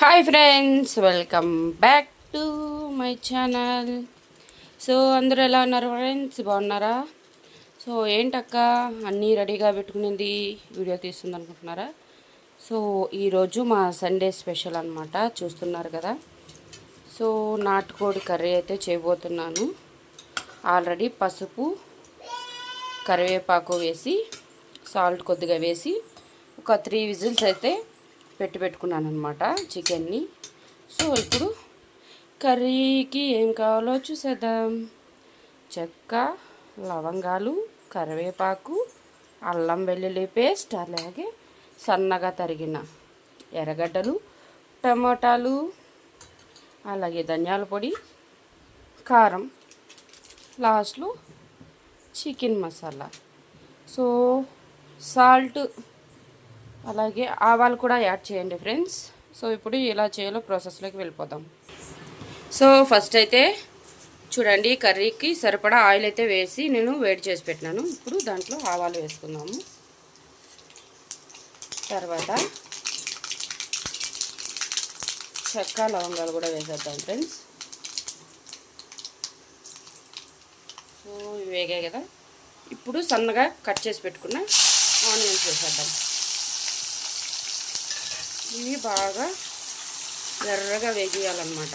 Hi friends welcome back to my channel so అందరూ ఎలా ఉన్నారు ఫ్రెండ్స్ బాగున్నారా? సో ఏంటక్క? అన్నీ రెడీగా పెట్టుకునేది వీడియో తీస్తుంది అనుకుంటున్నారా సో ఈరోజు మా సండే స్పెషల్ అనమాట చూస్తున్నారు కదా? సో నాటుకోడి కర్రీ అయితే చేయబోతున్నాను. ఆల్రెడీ పసుపు కరివేపాకు వేసి సాల్ట్ కొద్దిగా వేసి ఒక త్రీ విజిల్స్ అయితే పెట్టి పెట్టుకున్నాను అనమాట చికెన్ని. సో ఇప్పుడు కర్రీకి ఏం కావాలో చూసేద్దాం. చెక్క లవంగాలు కరివేపాకు అల్లం వెల్లుల్లి పేస్ట్ అలాగే సన్నగా తరిగిన ఎర్రగడ్డలు టమాటాలు అలాగే ధనియాల పొడి కారం లాస్ట్లో చికెన్ మసాలా. సో సాల్ట్ అలాగే ఆవాలు కూడా యాడ్ చేయండి ఫ్రెండ్స్. సో ఇప్పుడు ఎలా చేయాలో ప్రాసెస్లోకి వెళ్ళిపోతాం సో ఫస్ట్ అయితే చూడండి కర్రీకి సరిపడా ఆయిల్ అయితే వేసి నేను వేడి చేసి పెట్టినాను. ఇప్పుడు దాంట్లో ఆవాలు వేసుకుందాము. తర్వాత చెక్క లవంగాలు కూడా వేసేద్దాం ఫ్రెండ్స్. సో ఇవి వేగాయి కదా. ఇప్పుడు సన్నగా కట్ చేసి పెట్టుకున్న ఆనియన్స్ వేసేద్దాం. ఇవి బాగా ఎర్రగా వేగియాలన్నమాట.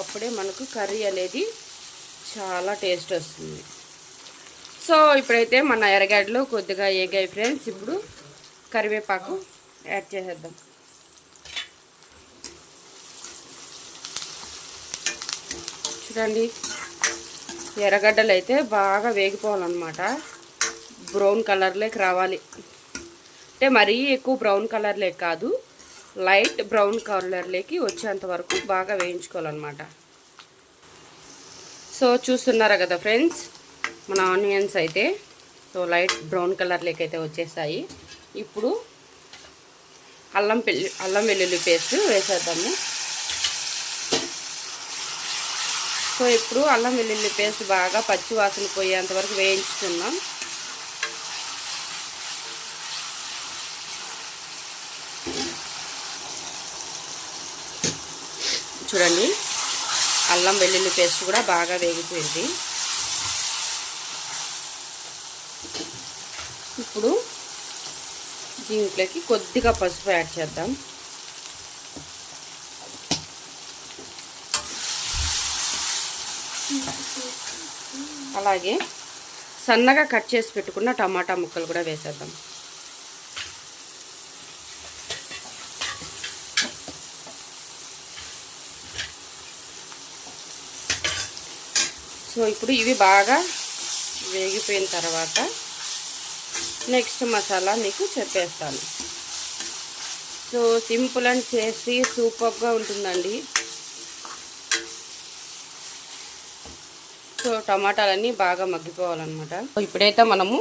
అప్పుడే మనకు కర్రీ అనేది చాలా టేస్ట్ వస్తుంది. సో ఇప్పుడైతే మన ఎర్రగడ్డలు కొద్దిగా వేగాయి ఫ్రెండ్స్. ఇప్పుడు కరివేపాకు యాడ్ చేసేద్దాం. చూడండి ఎర్రగడ్డలు అయితే బాగా వేగిపోవాలన్నమాట. బ్రౌన్ కలర్లోకి రావాలి. అంటే మరీ ఎక్కువ బ్రౌన్ కలర్లే కాదు. లైట్ బ్రౌన్ కలర్లోకి వచ్చేంత వరకు బాగా వేయించుకోవాలన్నమాట. సో చూస్తున్నారా కదా ఫ్రెండ్స్ మన ఆనియన్స్ అయితే సో లైట్ బ్రౌన్ కలర్లోకి అయితే వచ్చేసాయి. ఇప్పుడు అల్లం పెల్లి అల్లం వెల్లుల్లి పేస్ట్ వేసేద్దాము. సో ఇప్పుడు అల్లం వెల్లుల్లి పేస్ట్ బాగా పచ్చి వాసన పోయేంత వరకు వేయించుకుందాం. చూడండి. అల్లం వెల్లుల్లి పేస్ట్ కూడా బాగా వేగిపోయింది. ఇప్పుడు దీంట్లోకి కొద్దిగా పసుపు యాడ్ చేద్దాం. అలాగే సన్నగా కట్ చేసి పెట్టుకున్న టమాటా ముక్కలు కూడా వేసేద్దాం. సో ఇప్పుడు ఇవి బాగా వేగిపోయిన తర్వాత నెక్స్ట్ మసాలా మీకు చెప్పేస్తాను. సో సింపుల్ అండ్ టేస్టీ సూపర్గా ఉంటుందండి. సో టమాటాలన్నీ బాగా మగ్గిపోవాలన్నమాట. ఇప్పుడైతే మనము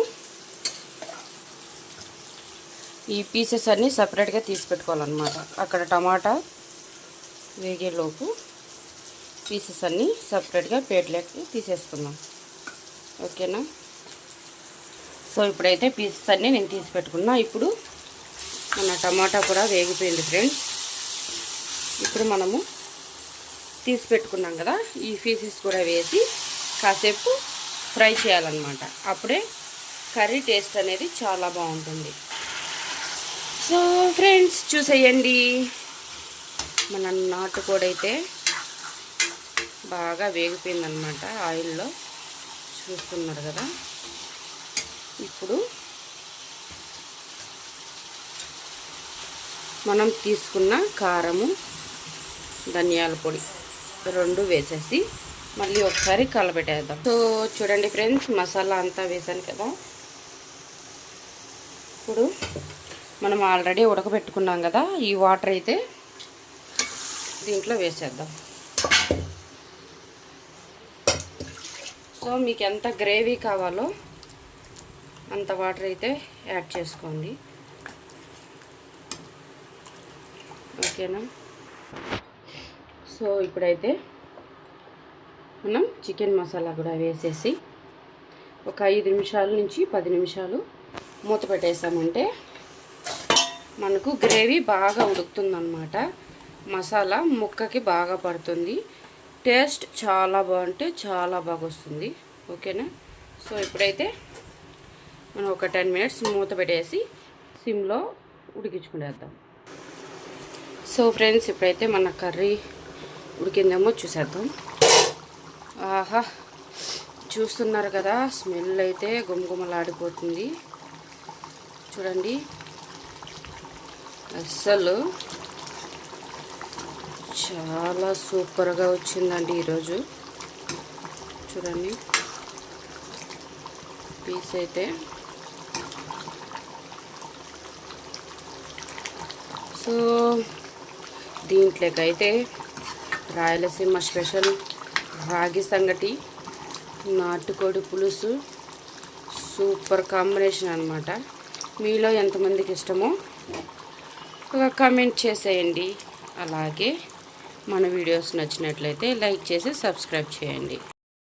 ఈ పీసెస్ అన్నీ సపరేట్గా తీసి పెట్టుకోవాలన్నమాట. అక్కడ టమాటా వేగేలోపు పీసెస్ అన్నీ సపరేట్గా ప్లేట్లోకి తీసేసుకుందాం. ఓకేనా? సో ఇప్పుడైతే పీసెస్ అన్నీ నేను తీసి పెట్టుకున్నా. ఇప్పుడు మన టమాటా కూడా వేగిపోయింది ఫ్రెండ్స్. ఇప్పుడు మనము తీసి పెట్టుకున్నాం కదా ఈ పీసెస్ కూడా వేసి కాసేపు ఫ్రై చేయాలన్నమాట. అప్పుడే కర్రీ టేస్ట్ అనేది చాలా బాగుంటుంది. సో ఫ్రెండ్స్ చూసేయండి. మన నాటుకోడి అయితే బాగా వేగిపోయిందనమాట ఆయిల్లో. చూస్తున్నారు కదా. ఇప్పుడు మనం తీసుకున్న కారము ధనియాల పొడి రెండు వేసేసి మళ్ళీ ఒకసారి కలపెట్టేద్దాం. సో చూడండి ఫ్రెండ్స్ మసాలా అంతా వేసాను కదా. ఇప్పుడు మనం ఆల్రెడీ ఉడకబెట్టుకున్నాం కదా ఈ వాటర్ అయితే దీంట్లో వేసేద్దాం. సో మీకు ఎంత గ్రేవీ కావాలో అంత వాటర్ అయితే యాడ్ చేసుకోండి. ఓకేనా? సో ఇప్పుడైతే మనం చికెన్ మసాలా కూడా వేసేసి ఒక ఐదు నిమిషాల నుంచి పది నిమిషాలు మూత పెట్టేసామంటే మనకు గ్రేవీ బాగా ఉడుకుతుందన్నమాట. మసాలా ముక్కకి బాగా పడుతుంది. టేస్ట్ చాలా బాగుంటే చాలా బాగా వస్తుంది ఓకేనా? సో ఇప్పుడైతే మనం ఒక టెన్ మినిట్స్ మూత పెట్టేసి సిమ్లో ఉడికించుకునేద్దాం. సో ఫ్రెండ్స్ ఇప్పుడైతే మన కర్రీ ఉడికిందేమో చూసేద్దాం. ఆహా! చూస్తున్నారు కదా స్మెల్ అయితే గుమగుమలాడిపోతుంది. చూడండి. అస్సలు చాలా సూపర్గా వచ్చిందండి ఈరోజు. చూడండి. పీస్ అయితే. సో దీంట్లోకైతే రాయలసీమ స్పెషల్ రాగి సంగటి నాటుకోడి పులుసు సూపర్ కాంబినేషన్ అనమాట మీలో ఎంతమందికి ఇష్టమో ఒక కామెంట్ చేసేయండి. అలాగే మన వీడియోస్ నచ్చినట్లయితే లైక్ చేసి సబ్స్క్రైబ్ చేయండి.